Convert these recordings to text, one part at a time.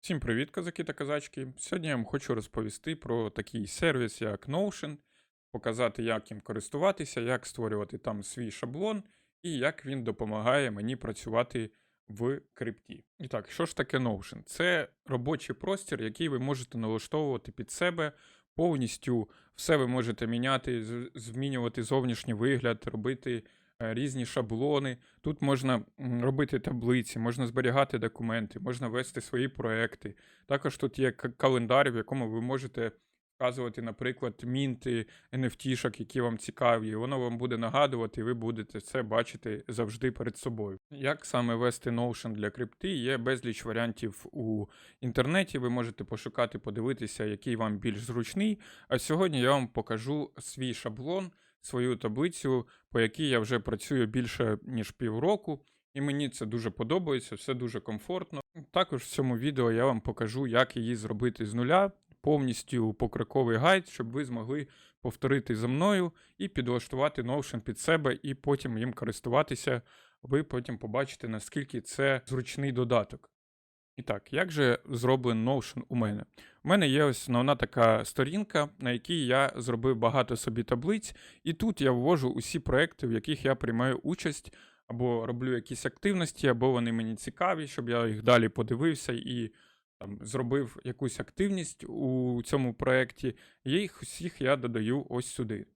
Всім привіт, козаки та козачки. Сьогодні я вам хочу розповісти про такий сервіс, як Notion, показати, як їм користуватися, як створювати там свій шаблон і як він допомагає мені працювати в крипті. І так, що ж таке Notion? Це робочий простір, який ви можете налаштовувати під себе. Повністю все ви можете міняти, змінювати зовнішній вигляд, робити різні шаблони. Тут можна робити таблиці, можна зберігати документи, можна вести свої проекти. Також тут є календар, в якому ви можете вказувати, наприклад, мінти NFT-шок, які вам цікаві. Воно вам буде нагадувати, і ви будете це бачити завжди перед собою. Як саме вести Notion для крипти? Є безліч варіантів у інтернеті. Ви можете пошукати, подивитися, який вам більш зручний. А сьогодні я вам покажу свій шаблон, свою таблицю, по якій я вже працюю більше ніж півроку. І мені це дуже подобається, все дуже комфортно. Також в цьому відео я вам покажу, як її зробити з нуля, повністю покроковий гайд, щоб ви змогли повторити за мною і підлаштувати Notion під себе, і потім їм користуватися. Ви потім побачите, наскільки це зручний додаток. І так, як же зроблений Notion у мене? У мене є основна така сторінка, на якій я зробив багато собі таблиць, і тут я ввожу усі проекти, в яких я приймаю участь, або роблю якісь активності, або вони мені цікаві, щоб я їх далі подивився і там, зробив якусь активність у цьому проєкті. Їх усіх я додаю ось сюди.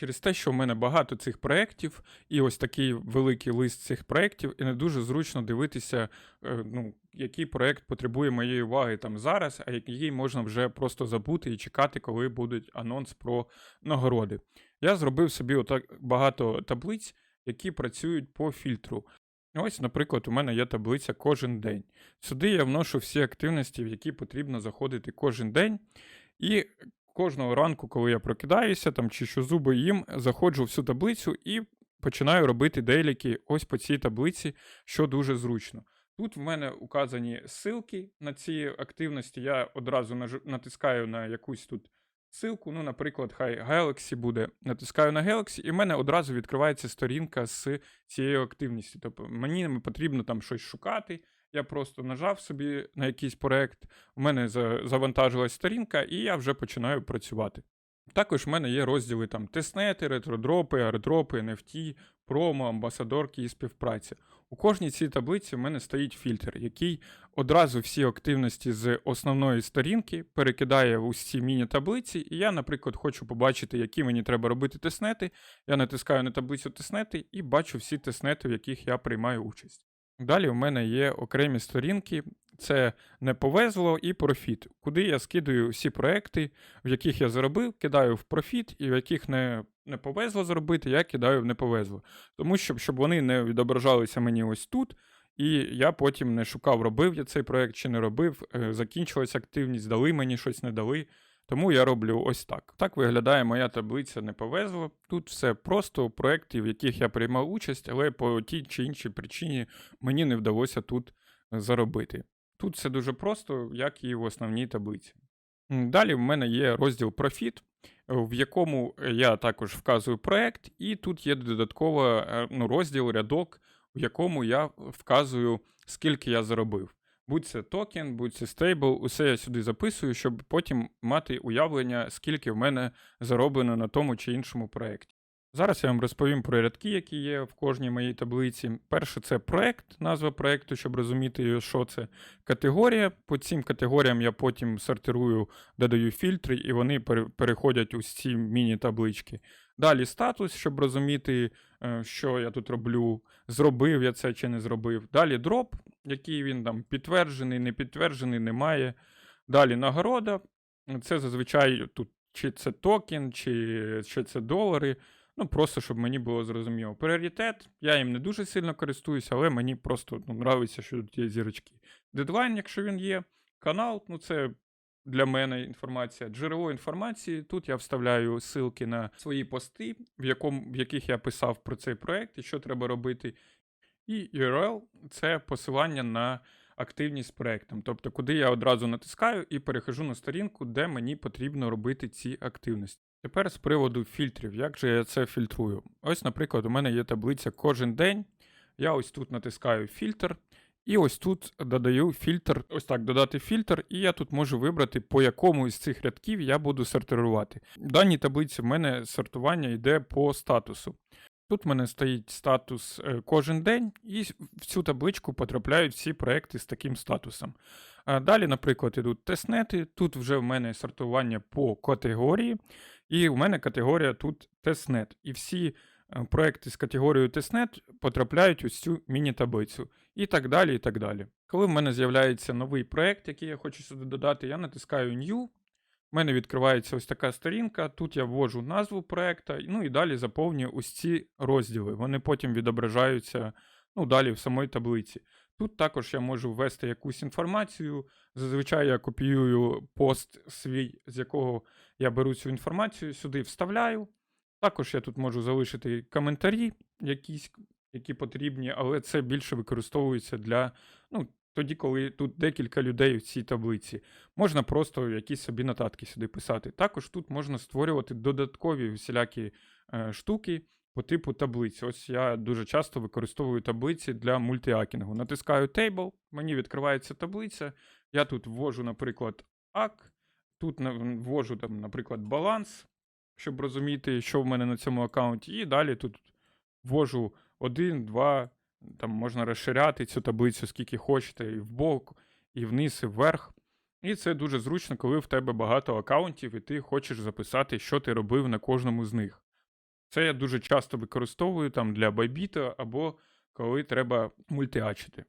Через те, що в мене багато цих проєктів, і ось такий великий лист цих проєктів, і не дуже зручно дивитися, е, ну, який проєкт потребує моєї уваги там зараз, а який можна вже просто забути і чекати, коли буде анонс про нагороди. Я зробив собі отак багато таблиць, які працюють по фільтру. Ось, наприклад, у мене є таблиця кожен день. Сюди я вношу всі активності, в які потрібно заходити кожен день. І кожного ранку, коли я прокидаюся, там чищу зуби їм, заходжу в цю таблицю і починаю робити дейліки ось по цій таблиці, що дуже зручно. Тут в мене указані ссылки на ці активності. Я одразу натискаю на якусь тут ссылку. Ну, наприклад, хай Galaxy буде. Натискаю на Galaxy, і в мене одразу відкривається сторінка з цією активністю. Тобто мені не потрібно там щось шукати. Я просто нажав собі на якийсь проект, у мене завантажилась сторінка, і я вже починаю працювати. Також в мене є розділи там тестнети, ретродропи, аердропи, NFT, промо, амбасадорки і співпраця. У кожній цій таблиці в мене стоїть фільтр, який одразу всі активності з основної сторінки перекидає в усі міні-таблиці. І я, наприклад, хочу побачити, які мені треба робити тестнети. Я натискаю на таблицю тестнети і бачу всі тестнети, в яких я приймаю участь. Далі в мене є окремі сторінки. Це не повезло і профіт, куди я скидаю всі проекти, в яких я заробив, кидаю в профіт, і в яких не, не повезло зробити, я кидаю в не повезло. Тому що щоб вони не відображалися мені ось тут, і я потім не шукав, робив я цей проект чи не робив, е, закінчилась активність, дали мені щось, не дали. Тому я роблю ось так. Так виглядає моя таблиця не повезло. Тут все просто проекти, в яких я приймав участь, але по тій чи іншій причині мені не вдалося тут е, заробити. Тут все дуже просто, як і в основній таблиці. Далі в мене є розділ Профіт, е, в якому я також вказую проект, і тут є додатково е, ну, розділ, рядок, в якому я вказую, скільки я заробив. Будь це токен, будь це стейбл, усе я сюди записую, щоб потім мати уявлення, скільки в мене зароблено на тому чи іншому проєкті. Зараз я вам розповім про рядки, які є в кожній моїй таблиці. Перше це проект, назва проекту, щоб розуміти, що це категорія. По цим категоріям я потім сортирую, додаю фільтри, і вони переходять у ці міні-таблички. Далі статус, щоб розуміти, що я тут роблю, зробив я це чи не зробив. Далі дроп, який він там підтверджений, не підтверджений, немає. Далі нагорода. Це зазвичай тут чи це токен, чи, чи це долари. Ну, просто щоб мені було зрозуміло. Пріоритет, я їм не дуже сильно користуюся, але мені просто ну, нравиться, що тут є зірочки. Дедлайн, якщо він є, канал, ну це для мене інформація, джерело інформації. Тут я вставляю ссылки на свої пости, в, якому, в яких я писав про цей проект і що треба робити. І URL це посилання на активність з проектом. Тобто, куди я одразу натискаю і перехожу на сторінку, де мені потрібно робити ці активності. Тепер з приводу фільтрів, як же я це фільтрую? Ось, наприклад, у мене є таблиця кожен день. Я ось тут натискаю фільтр, І ось тут додаю фільтр, ось так, додати фільтр, і я тут можу вибрати, по якому із цих рядків я буду сортувати. В даній таблиці в мене сортування йде по статусу. Тут в мене стоїть статус е, кожен день, і в цю табличку потрапляють всі проекти з таким статусом. Далі, наприклад, ідуть тестнети. Тут вже в мене сортування по категорії, і в мене категорія тут тестнет. І всі проекти з категорією тестнет потрапляють ось цю міні-таблицю. І так далі, і так далі. Коли в мене з'являється новий проект, який я хочу сюди додати, я натискаю New. У мене відкривається ось така сторінка. Тут я ввожу назву проекта, ну і далі заповнюю ось ці розділи. Вони потім відображаються ну, далі в самій таблиці. Тут також я можу ввести якусь інформацію. Зазвичай я копіюю пост свій, з якого я беру цю інформацію, сюди вставляю. Також я тут можу залишити коментарі, якісь, які потрібні, але це більше використовується для ну, тоді, коли тут декілька людей в цій таблиці. Можна просто якісь собі нотатки сюди писати. Також тут можна створювати додаткові всілякі е, штуки по типу таблиць. Ось я дуже часто використовую таблиці для мультиакінгу. Натискаю Table, мені відкривається таблиця. Я тут ввожу, наприклад, ак, тут ввожу, там, наприклад, баланс, щоб розуміти, що в мене на цьому аккаунті. І далі тут ввожу один, два, там можна розширяти цю таблицю скільки хочете, і вбок, і вниз, і вверх. І це дуже зручно, коли в тебе багато аккаунтів, і ти хочеш записати, що ти робив на кожному з них. Це я дуже часто використовую там для байбіта або коли треба мультиачити.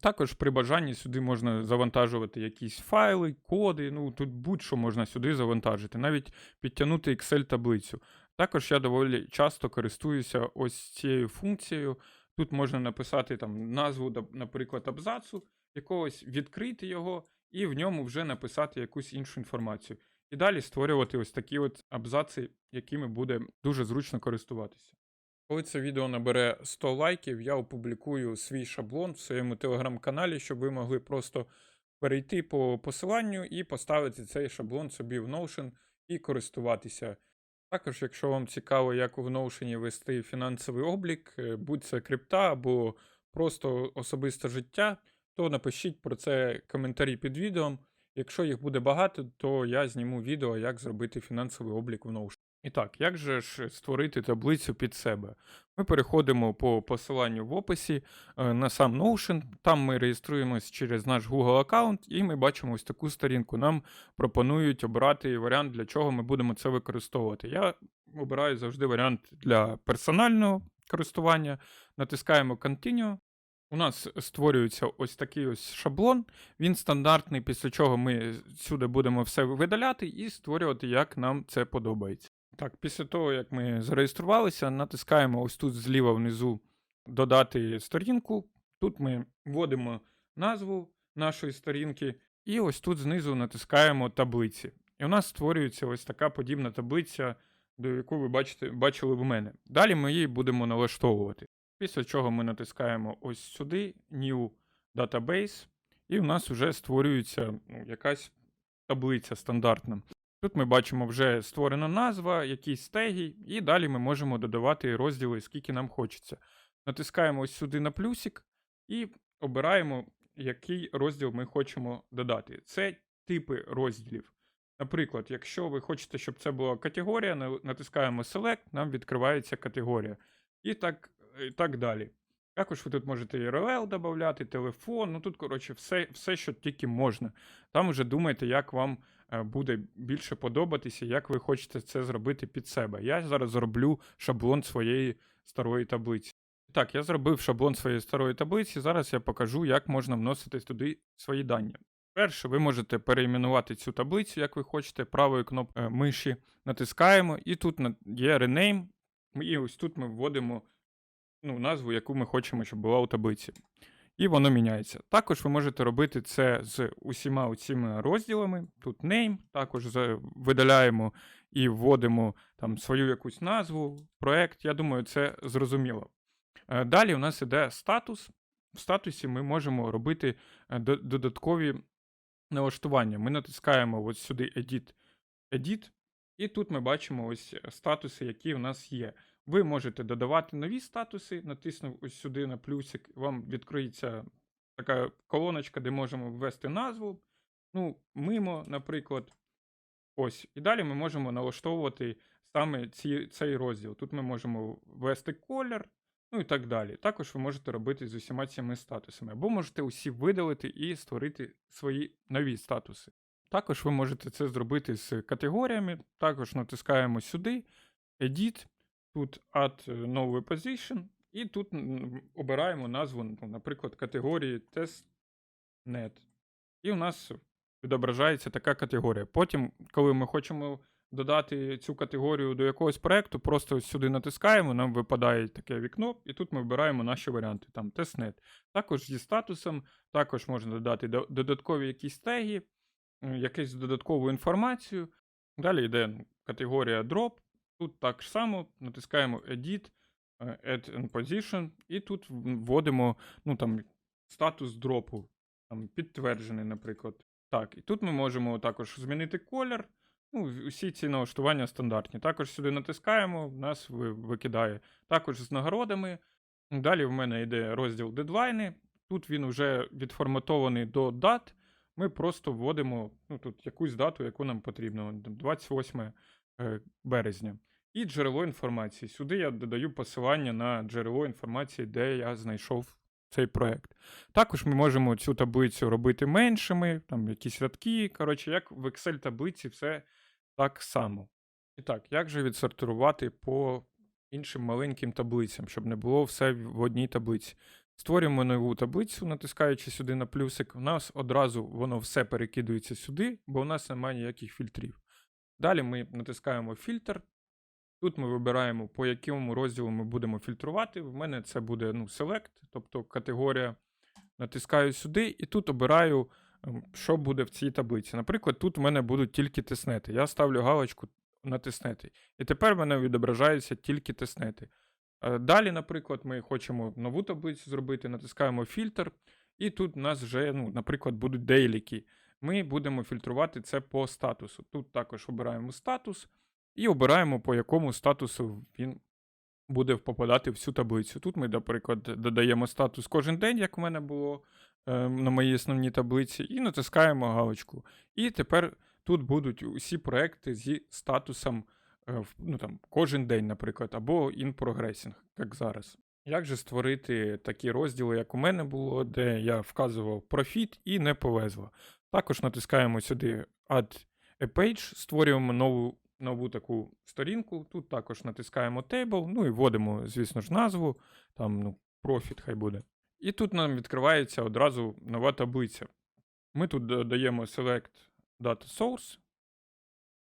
Також при бажанні сюди можна завантажувати якісь файли, коди. Ну тут будь-що можна сюди завантажити, навіть підтягнути Excel-таблицю. Також я доволі часто користуюся ось цією функцією. Тут можна написати там назву, наприклад, абзацу, якогось відкрити його і в ньому вже написати якусь іншу інформацію. І далі створювати ось такі от абзаци, якими буде дуже зручно користуватися. Коли це відео набере 100 лайків, я опублікую свій шаблон в своєму телеграм-каналі, щоб ви могли просто перейти по посиланню і поставити цей шаблон собі в Notion і користуватися. Також, якщо вам цікаво, як в Notion вести фінансовий облік, е, будь це крипта або просто особисте життя, то напишіть про це коментарі під відео. Якщо їх буде багато, то я зніму відео, як зробити фінансовий облік в Notion. І так, як же ж створити таблицю під себе? Ми переходимо по посиланню в описі е, на сам Notion. Там ми реєструємось через наш Google аккаунт, і ми бачимо ось таку сторінку. Нам пропонують обрати варіант, для чого ми будемо це використовувати. Я обираю завжди варіант для персонального користування. Натискаємо Continue. У нас створюється ось такий ось шаблон. Він стандартний, після чого ми сюди будемо все видаляти і створювати, як нам це подобається. Так, після того, як ми зареєструвалися, натискаємо ось тут зліва внизу додати сторінку. Тут ми вводимо назву нашої сторінки, і ось тут знизу натискаємо таблиці. І у нас створюється ось така подібна таблиця, до яку ви бачите, бачили в мене. Далі ми її будемо налаштовувати. Після чого ми натискаємо ось сюди New Database, і у нас вже створюється ну, якась таблиця стандартна. Тут ми бачимо вже створена назва, якісь теги, і далі ми можемо додавати розділи, скільки нам хочеться. Натискаємо ось сюди на плюсик і обираємо, який розділ ми хочемо додати. Це типи розділів. Наприклад, якщо ви хочете, щоб це була категорія, натискаємо Select, нам відкривається категорія. І так, і так далі. Також ви тут можете URL додати, телефон, ну тут, коротше, все, все, що тільки можна. Там вже думайте, як вам буде більше подобатися, як ви хочете це зробити під себе. Я зараз зроблю шаблон своєї старої таблиці. Так, я зробив шаблон своєї старої таблиці. Зараз я покажу, як можна вносити туди свої дані. Перше, ви можете перейменувати цю таблицю, як ви хочете, правою кнопкою миші натискаємо, і тут є Rename, і ось тут ми вводимо ну, назву, яку ми хочемо, щоб була у таблиці. І воно міняється. Також ви можете робити це з усіма цими розділами. Тут name, також видаляємо і вводимо там свою якусь назву, проект. Я думаю, це зрозуміло. Е, Далі у нас іде статус. В статусі ми можемо робити е, додаткові налаштування. Ми натискаємо ось сюди Edit, Edit, і тут ми бачимо ось статуси, які у нас є. Ви можете додавати нові статуси, натиснув ось сюди на плюсик, вам відкриється така колоночка, де можемо ввести назву. Ну, мимо, наприклад. Ось. І далі ми можемо налаштовувати саме ці, цей розділ. Тут ми можемо ввести колір, ну і так далі. Також ви можете робити з усіма цими статусами. Або можете усі видалити і створити свої нові статуси. Також ви можете це зробити з категоріями. Також натискаємо сюди, Edit, тут Add новий Position, і тут обираємо назву, наприклад, категорії TestNet. І у нас відображається така категорія. Потім, коли ми хочемо додати цю категорію до якогось проекту, просто ось сюди натискаємо, нам випадає таке вікно, і тут ми вибираємо наші варіанти. Там TestNet. Також зі статусом, також можна додати додаткові якісь теги, якусь додаткову інформацію. Далі йде ну, категорія Drop. Тут так само натискаємо Edit, е, Add and Position, і тут вводимо ну, там, статус дропу, там, підтверджений, наприклад. Так, і тут ми можемо також змінити колір. Ну, усі ці налаштування стандартні. Також сюди натискаємо, нас викидає. Також з нагородами. Далі в мене йде розділ дедлайни. Тут він вже відформатований до дат. Ми просто вводимо ну, тут якусь дату, яку нам потрібно. 28 е, березня. І джерело інформації. Сюди я додаю посилання на джерело інформації, де я знайшов цей проект. Також ми можемо цю таблицю робити меншими, там якісь рядки. Коротше, як в Excel таблиці, все так само. І так, як же відсортувати по іншим маленьким таблицям, щоб не було все в одній таблиці? Створюємо нову таблицю, натискаючи сюди на плюсик. У нас одразу воно все перекидується сюди, бо у нас немає ніяких фільтрів. Далі ми натискаємо фільтр. Тут ми вибираємо, по якому розділу ми будемо фільтрувати. В мене це буде ну, Select, тобто категорія. Натискаю сюди і тут обираю, ем, що буде в цій таблиці. Наприклад, тут в мене будуть тільки теснети. Я ставлю галочку на теснети. І тепер в мене відображаються тільки теснети. Е, Далі, наприклад, ми хочемо нову таблицю зробити, натискаємо фільтр, і тут у нас вже, ну, наприклад, будуть дейліки. Ми будемо фільтрувати це по статусу. Тут також обираємо статус і обираємо, по якому статусу він буде попадати в цю таблицю. Тут ми, наприклад, додаємо статус кожен день, як у мене було е, на моїй основній таблиці, і натискаємо галочку. І тепер тут будуть усі проекти зі статусом е, в- ну, там, кожен день, наприклад, або in progressing, як зараз. Як же створити такі розділи, як у мене було, де я вказував профіт і не повезло. Також натискаємо сюди Add a Page, створюємо нову, нову таку сторінку. Тут також натискаємо Table, ну і вводимо, звісно ж, назву, там ну, профіт хай буде. І тут нам відкривається одразу нова таблиця. Ми тут додаємо Select Data Source,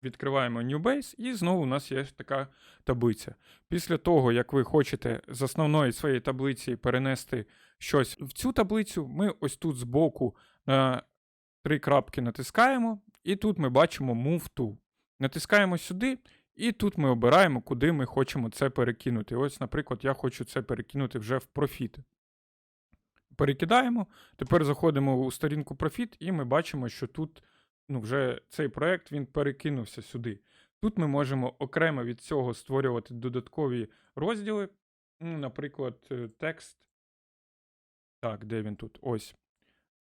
відкриваємо New Base, і знову у нас є така таблиця. Після того, як ви хочете з основної своєї таблиці перенести щось в цю таблицю, ми ось тут збоку на три крапки натискаємо, і тут ми бачимо Move to. Натискаємо сюди, і тут ми обираємо, куди ми хочемо це перекинути. Ось, наприклад, я хочу це перекинути вже в профіт. Перекидаємо. Тепер заходимо у сторінку профіт, і ми бачимо, що тут ну, вже цей проект він перекинувся сюди. Тут ми можемо окремо від цього створювати додаткові розділи. Ну, наприклад, е, текст. Так, де він тут? Ось.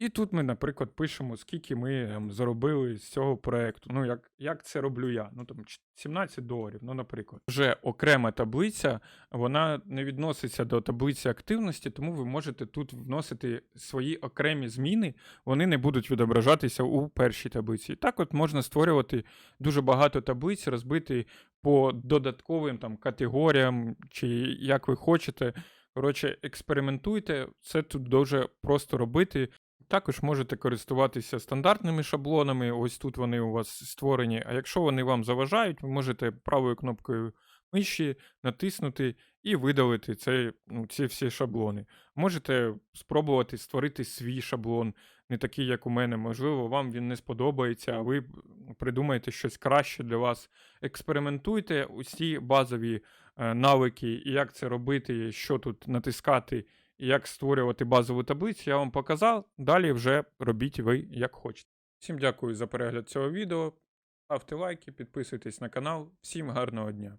І тут ми, наприклад, пишемо, скільки ми там, заробили з цього проекту. Ну, як, як це роблю я? Ну, там, 17 доларів, ну, наприклад. Вже окрема таблиця, вона не відноситься до таблиці активності, тому ви можете тут вносити свої окремі зміни, вони не будуть відображатися у першій таблиці. І так от можна створювати дуже багато таблиць, розбити по додатковим там, категоріям, чи як ви хочете. Коротше, експериментуйте, це тут дуже просто робити. Також можете користуватися стандартними шаблонами. Ось тут вони у вас створені. А якщо вони вам заважають, ви можете правою кнопкою миші натиснути і видалити цей, ну, ці всі шаблони. Можете спробувати створити свій шаблон, не такий, як у мене. Можливо, вам він не сподобається, а ви придумаєте щось краще для вас. Експериментуйте усі базові е, навики, і як це робити, що тут натискати, як створювати базову таблицю, я вам показав. Далі вже робіть ви як хочете. Всім дякую за перегляд цього відео. Ставте лайки, підписуйтесь на канал. Всім гарного дня!